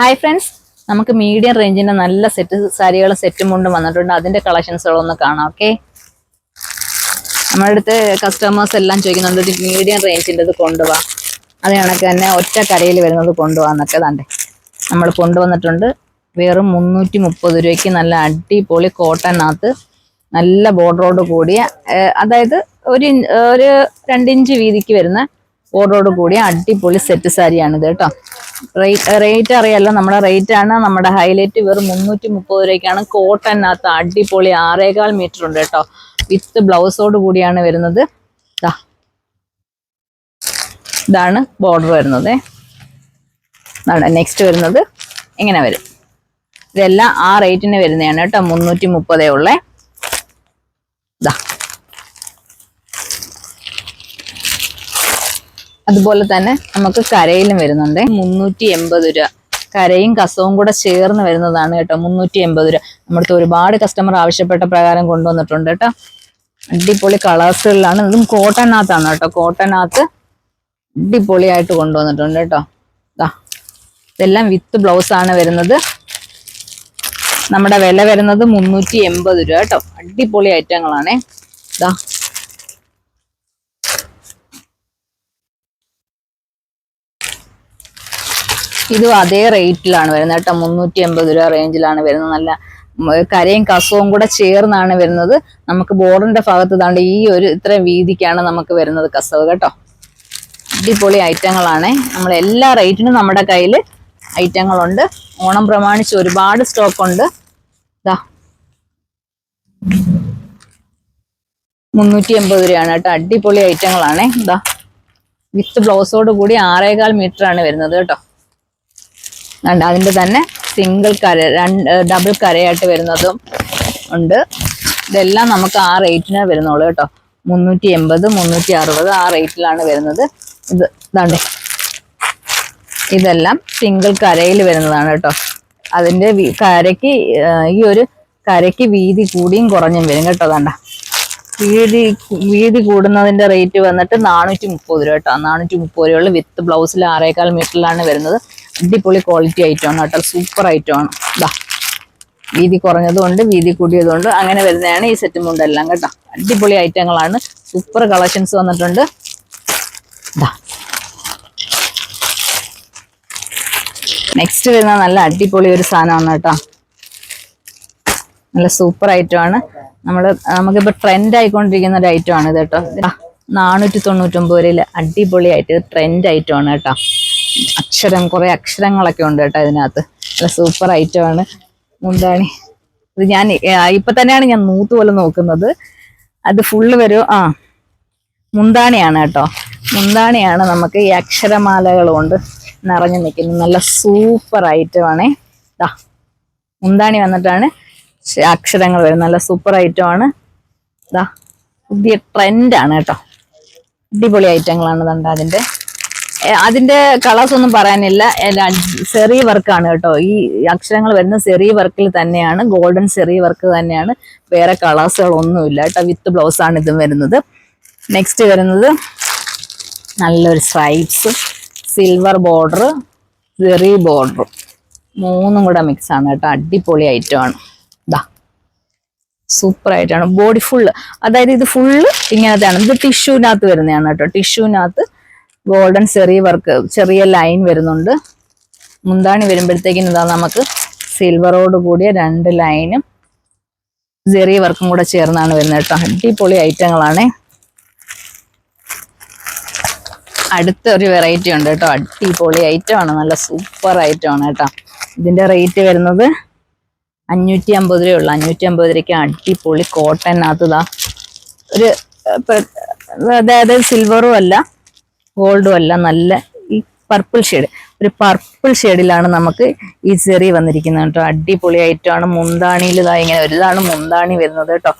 Hi friends നമുക്ക് medium റേഞ്ചിന്റെ നല്ല സെറ്റ് സാരികളും സെറ്റും കൊണ്ടും വന്നിട്ടുണ്ട്. അതിന്റെ കളക്ഷൻസുകളൊന്ന് കാണാം ഓക്കെ നമ്മുടെ അടുത്ത് കസ്റ്റമേഴ്സ് എല്ലാം ചോദിക്കുന്നുണ്ട് മീഡിയം റേഞ്ചിന്റെ ഇത് കൊണ്ടുപോവാ അത് കണക്ക് തന്നെ ഒറ്റ കരയിൽ വരുന്നത് കൊണ്ടുപോകാന്നൊക്കെ താണ്ടേ. നമ്മൾ കൊണ്ടുവന്നിട്ടുണ്ട്. വെറും മുന്നൂറ്റി മുപ്പത് രൂപയ്ക്ക് നല്ല അടിപൊളി കോട്ടനകത്ത് നല്ല ബോർഡറോട് കൂടിയ അതായത് ഒരു ഒരു രണ്ടിഞ്ച് വീതിക്ക് വരുന്ന ബോർഡറോട് കൂടിയ അടിപൊളി സെറ്റ് സാരിയാണിത് കേട്ടോ. റേറ്റ് റേറ്റ് അറിയാലോ. നമ്മുടെ റേറ്റ് ആണ് നമ്മുടെ ഹൈലൈറ്റ് വെറും മുന്നൂറ്റി മുപ്പത് രൂപയ്ക്കാണ് കോട്ടനകത്ത് അടിപൊളി ആറേകാൽ മീറ്റർ ഉണ്ട് കേട്ടോ. വിത്ത് ബ്ലൗസോട് കൂടിയാണ് വരുന്നത്. ഇതാണ് ബോർഡർ വരുന്നത്. നെക്സ്റ്റ് വരുന്നത്. എങ്ങനെ വരും. ഇതെല്ലാം ആ റേറ്റിന് വരുന്നതാണ് കേട്ടോ. മുന്നൂറ്റി മുപ്പതേ ഉള്ളേ. ഇതാ അതുപോലെ തന്നെ നമുക്ക് കരയിലും വരുന്നുണ്ട്. മുന്നൂറ്റി എൺപത് രൂപ. കരയും കസവും കൂടെ ചേർന്ന് വരുന്നതാണ് കേട്ടോ മുന്നൂറ്റി എൺപത് രൂപ. നമ്മുടെ ഒരുപാട് കസ്റ്റമർ ആവശ്യപ്പെട്ട പ്രകാരം കൊണ്ടുവന്നിട്ടുണ്ട് കേട്ടോ. അടിപൊളി കളേഴ്സുകളിലാണ് ഇതും കോട്ടനകത്താണ് കേട്ടോ. കോട്ടനകത്ത് അടിപൊളിയായിട്ട് കൊണ്ടുവന്നിട്ടുണ്ട് കേട്ടോ. ഇതാ ഇതെല്ലാം വിത്ത് ബ്ലൗസ് ആണ് വരുന്നത്. നമ്മുടെ വില വരുന്നത് മുന്നൂറ്റി എൺപത് രൂപ കേട്ടോ. അടിപൊളി ഐറ്റങ്ങളാണേ. ഇതാ ഇതും അതേ റേറ്റിലാണ് വരുന്നത് കേട്ടോ. മുന്നൂറ്റി എൺപത് രൂപ റേഞ്ചിലാണ് വരുന്നത്. നല്ല കരയും കസവും കൂടെ ചേർന്നാണ് വരുന്നത്. നമുക്ക് ബോർഡറിന്റെ ഭാഗത്ത് താണ്ട് ഈ ഒരു ഇത്രയും വീതിക്കാണ് നമുക്ക് വരുന്നത് കസവ് കേട്ടോ. അടിപൊളി ഐറ്റങ്ങളാണ്. നമ്മൾ എല്ലാ റേറ്റിനും നമ്മുടെ കയ്യിൽ ഐറ്റങ്ങളുണ്ട്. ഓണം പ്രമാണിച്ച് ഒരുപാട് സ്റ്റോക്ക് ഉണ്ട് ഇതാ മുന്നൂറ്റി എൺപത് രൂപയാണ് കേട്ടോ. അടിപൊളി ഐറ്റങ്ങളാണ്. ഇതാ വിത്ത് ബ്ലൗസോട് കൂടി ആറേകാൽ മീറ്റർ ആണ് വരുന്നത് കേട്ടോ. കണ്ട അതിന്റെ തന്നെ സിംഗിൾ കര രണ്ട് ഡബിൾ കരയായിട്ട് വരുന്നതും ഉണ്ട്. ഇതെല്ലാം നമുക്ക് ആ റേറ്റിന് വരുന്നുള്ളൂ കേട്ടോ. മുന്നൂറ്റി എൺപത് മുന്നൂറ്റി അറുപത് ആ റേറ്റിലാണ് വരുന്നത്. ഇത് ഇതാണ്ടേ. ഇതെല്ലാം സിംഗിൾ കരയിൽ വരുന്നതാണ് കേട്ടോ. അതിന്റെ കരയ്ക്ക് ഈ ഒരു കരയ്ക്ക് വീതി കൂടിയും കുറഞ്ഞും വരും കേട്ടോ അതാണ്ട വീതി വീതി കൂടുന്നതിന്റെ റേറ്റ് വന്നിട്ട് നാനൂറ്റി മുപ്പത് രൂപ കേട്ടോ. നാനൂറ്റി മുപ്പത് രൂപയുള്ള. വിത്ത് ബ്ലൗസിൽ ആറേക്കാൽ മീറ്ററിലാണ് വരുന്നത്. അടിപൊളി ക്വാളിറ്റി ഐറ്റം ആണ് കേട്ടോ. സൂപ്പർ ഐറ്റം ആണ്. ഇതാ വീതി കുറഞ്ഞതുകൊണ്ട് വീതി കൂടിയതുകൊണ്ട് അങ്ങനെ വരുന്നതാണ് ഈ സെറ്റ് മുണ്ടെല്ലാം കേട്ടോ. അടിപൊളി ഐറ്റങ്ങളാണ് സൂപ്പർ കളക്ഷൻസ് വന്നിട്ടുണ്ട്. നെക്സ്റ്റ് വരുന്ന നല്ല അടിപൊളി ഒരു സാധനമാണ് കേട്ടോ. നല്ല സൂപ്പർ ഐറ്റം ആണ്. നമ്മൾ നമുക്കിപ്പോൾ ട്രെൻഡ് ആയിക്കൊണ്ടിരിക്കുന്ന ഒരു ഐറ്റമാണ് ഇത് കേട്ടോ. നാനൂറ്റി തൊണ്ണൂറ്റൊമ്പത് വരെയിൽ അടിപൊളിയായിട്ട് ട്രെൻഡ് ഐറ്റം ആണ് കേട്ടോ. അക്ഷരം കുറെ അക്ഷരങ്ങളൊക്കെ ഉണ്ട് കേട്ടോ ഇതിനകത്ത്. നല്ല സൂപ്പർ ഐറ്റം ആണ്. മുന്താണി ഇത് ഞാൻ ഇപ്പൊ തന്നെയാണ് ഞാൻ നൂത്ത് പോലെ നോക്കുന്നത്. അത് ഫുള്ള് വരും ആ. മുന്താണിയാണ് കേട്ടോ. മുന്താണിയാണ് നമുക്ക് ഈ അക്ഷരമാലകൾ കൊണ്ട് നിറഞ്ഞു നിൽക്കുന്നത്. നല്ല സൂപ്പർ ഐറ്റം ആണ്. ദാ മുന്താണി വന്നിട്ടാണ് അക്ഷരങ്ങൾ വരുന്നത്. നല്ല സൂപ്പർ ഐറ്റം ആണ്. ഇതാ പുതിയ ട്രെൻഡാണ് കേട്ടോ. അടിപൊളി ഐറ്റങ്ങളാണ് തണ്ട അതിന്റെ. ഏ, അതിന്റെ കളേഴ്സ് ഒന്നും പറയാനില്ല. സെറി വർക്കാണ് കേട്ടോ. ഈ അക്ഷരങ്ങൾ വരുന്ന സെറി വർക്കിൽ തന്നെയാണ്. ഗോൾഡൻ സെറി വർക്ക് തന്നെയാണ്. വേറെ കളേഴ്സുകളൊന്നുമില്ല കേട്ടോ. വിത്ത് ബ്ലൗസ് ആണ് ഇതും വരുന്നത്. നെക്സ്റ്റ് വരുന്നത് നല്ലൊരു സ്ട്രൈപ്സ് സിൽവർ ബോർഡർ സെറി ബോർഡർ മൂന്നും കൂടെ മിക്സ് ആണ് കേട്ടോ. അടിപൊളി ഐറ്റം ആണ്. ഇതാ സൂപ്പർ ആയിട്ടാണ്. ബോഡി ഫുള്ള് അതായത് ഇത് ഫുള്ള് ഇങ്ങനത്തെയാണ്. ഇത് ടിഷ്യൂവിനകത്ത് വരുന്നതാണ് കേട്ടോ. ടിഷ്യൂവിനകത്ത് ഗോൾഡൻ ചെറിയ വർക്ക് ചെറിയ ലൈൻ വരുന്നുണ്ട്. മുന്താണി വരുമ്പോഴത്തേക്കും ഇതാ നമുക്ക് സിൽവറോട് കൂടിയ രണ്ട് ലൈനും ചെറിയ വർക്കും കൂടെ ചേർന്നാണ് വരുന്നത് കേട്ടോ. അടിപൊളി ഐറ്റങ്ങളാണ്. അടുത്ത ഒരു വെറൈറ്റി ഉണ്ട് കേട്ടോ. അടിപൊളി ഐറ്റം ആണ് നല്ല സൂപ്പർ ഐറ്റം ആണ് കേട്ടോ. ഇതിന്റെ റേറ്റ് വരുന്നത് അഞ്ഞൂറ്റി അമ്പത് രൂപയുള്ളൂ. അഞ്ഞൂറ്റി അമ്പത് രൂപയ്ക്ക് അടിപൊളി കോട്ടനകത്ത് ഇതാ ഒരു അതായത് സിൽവറും അല്ല ഗോൾഡും അല്ല നല്ല ഈ പർപ്പിൾ ഷെയ്ഡ് ഒരു പർപ്പിൾ ഷെയ്ഡിലാണ് നമുക്ക് ഈ ചെറി വന്നിരിക്കുന്നത് കേട്ടോ. അടിപൊളിയായിട്ടാണ് മുന്താണിയിൽ ഇതാ ഇങ്ങനെ ഒരുതാണ് മുന്താണി വരുന്നത് കേട്ടോ.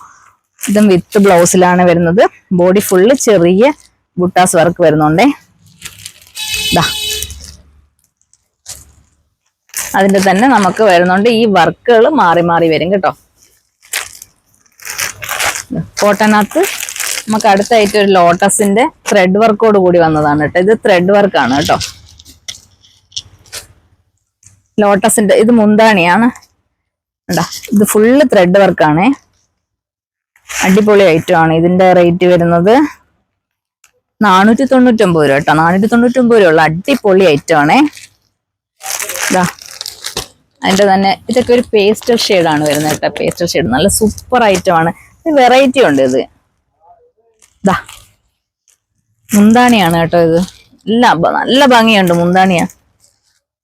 ഇതും വിത്ത് ബ്ലൗസിലാണ് വരുന്നത്. ബോഡി ഫുള്ള് ചെറിയ ബുട്ടാസ് വർക്ക് വരുന്നുണ്ടേ. ഇതാ അതിന്റെ തന്നെ നമുക്ക് വരുന്നുണ്ട്. ഈ വർക്കുകൾ മാറി മാറി വരും കേട്ടോ. കോട്ടനകത്ത് നമുക്ക് അടുത്തായിട്ട് ഒരു ലോട്ടസിന്റെ ത്രെഡ് വർക്കോട് കൂടി വന്നതാണ് കേട്ടോ. ഇത് ത്രെഡ് വർക്കാണ് കേട്ടോ. ലോട്ടസിന്റെ ഇത് മുന്താണിയാണ്. കേട്ടോ ഇത് ഫുള്ള് ത്രെഡ് വർക്കാണേ അടിപൊളി ഐറ്റം ആണ്. ഇതിന്റെ റേറ്റ് വരുന്നത് നാനൂറ്റി തൊണ്ണൂറ്റൊമ്പത് രൂപ കേട്ടോ. നാനൂറ്റി തൊണ്ണൂറ്റൊമ്പത് രൂപ അടിപൊളി ഐറ്റം ആണേ. ഇതാ തന്നെ ഇതൊക്കെ ഒരു പേസ്റ്റൽ ഷെയ്ഡാണ് വരുന്നത് കേട്ടോ. പേസ്റ്റൽ ഷെയ്ഡ് നല്ല സൂപ്പർ ഐറ്റം ആണ്. ഇത് വെറൈറ്റി ഉണ്ട് ഇത്. ഇതാ മുന്താണിയാണ് കേട്ടോ ഇത്. ഇല്ല നല്ല ഭംഗിയുണ്ട് മുന്താണിയാ.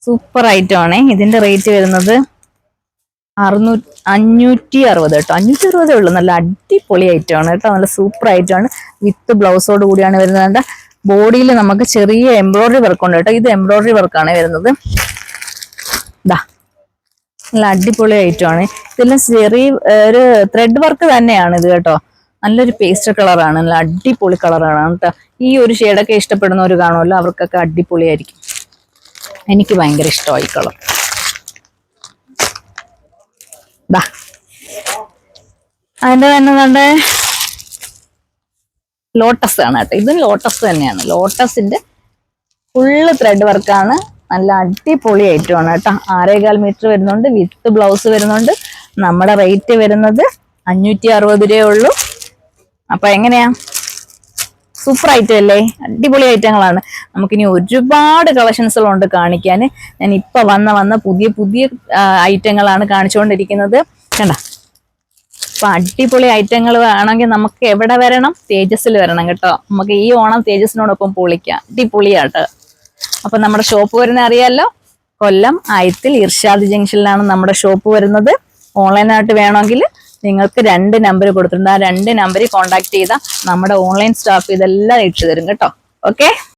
സൂപ്പർ ഐറ്റം ആണേ. ഇതിന്റെ റേറ്റ് വരുന്നത് അറുന്നൂ അഞ്ഞൂറ്റി അറുപത് കേട്ടോ. അഞ്ഞൂറ്റി അറുപതേ ഉള്ളൂ. നല്ല അടിപൊളി ഐറ്റം ആണ് കേട്ടോ. നല്ല സൂപ്പർ ഐറ്റം ആണ്. വിത്ത് ബ്ലൗസോട് കൂടിയാണ് വരുന്നത്. ബോഡിയിൽ നമുക്ക് ചെറിയ എംബ്രോയിഡറി വർക്ക് ഉണ്ട് കേട്ടോ. ഇത് എംബ്രോയിഡറി വർക്കാണ് വരുന്നത്. ദാ. നല്ല അടിപൊളി ഐറ്റം ആണ്. ഇതെല്ലാം ചെറിയ ഒരു ത്രെഡ് വർക്ക് തന്നെയാണ് ഇത് കേട്ടോ. നല്ലൊരു പേസ്റ്റർ കളറാണ് നല്ല അടിപൊളി കളറാണ് കേട്ടോ ഈ ഒരു ഷെയ്ഡൊക്കെ ഇഷ്ടപ്പെടുന്നവർ കാണുമല്ലോ അവർക്കൊക്കെ അടിപൊളിയായിരിക്കും. എനിക്ക് ഭയങ്കര ഇഷ്ടമായി കളർ ദാ. അതിന്റെ തന്നെ നമ്മുടെ ലോട്ടസ് ആണ് കേട്ടോ. ഇതും ലോട്ടസ് തന്നെയാണ്. ലോട്ടസിന്റെ ഫുള്ള് ത്രെഡ് വർക്കാണ് നല്ല അടിപൊളി ഐറ്റമാണ് കേട്ടോ. ആറേകാൽ മീറ്റർ വരുന്നുണ്ട് വിത്ത് ബ്ലൗസ് വരുന്നുണ്ട്. നമ്മുടെ റേറ്റ് വരുന്നത് അഞ്ഞൂറ്റി അറുപത് രൂപയേ ഉള്ളൂ. അപ്പൊ എങ്ങനെയാ? സൂപ്പർ ഐറ്റം അല്ലേ? അടിപൊളി ഐറ്റങ്ങളാണ് നമുക്കിനി ഒരുപാട് കളക്ഷൻസുകളുണ്ട് കാണിക്കാൻ. ഞാൻ ഇപ്പൊ വന്ന വന്ന പുതിയ പുതിയ ഐറ്റങ്ങളാണ് കാണിച്ചുകൊണ്ടിരിക്കുന്നത്. കണ്ട? അപ്പൊ അടിപൊളി ഐറ്റങ്ങൾ വേണമെങ്കിൽ നമുക്ക് എവിടെ വരണം? തേജസ്സിൽ വരണം കേട്ടോ. നമുക്ക് ഈ ഓണം തേജസ്സിനോടൊപ്പം പൊളിക്കാം. അടിപൊളിയാട്ട്. അപ്പൊ നമ്മുടെ ഷോപ്പ് വരുന്ന അറിയാലോ? കൊല്ലം ആയത്തിൽ ഇർഷാദ് ജംഗ്ഷനിലാണ് നമ്മുടെ ഷോപ്പ് വരുന്നത്. ഓൺലൈനായിട്ട് വേണമെങ്കിൽ നിങ്ങൾക്ക് രണ്ട് നമ്പർ കൊടുത്തിട്ടുണ്ട്. ആ രണ്ട് നമ്പറിൽ കോൺടാക്ട് ചെയ്താൽ നമ്മുടെ ഓൺലൈൻ സ്റ്റാഫ് ഇതെല്ലാം ഇട്ടു തരും കേട്ടോ. ഓക്കെ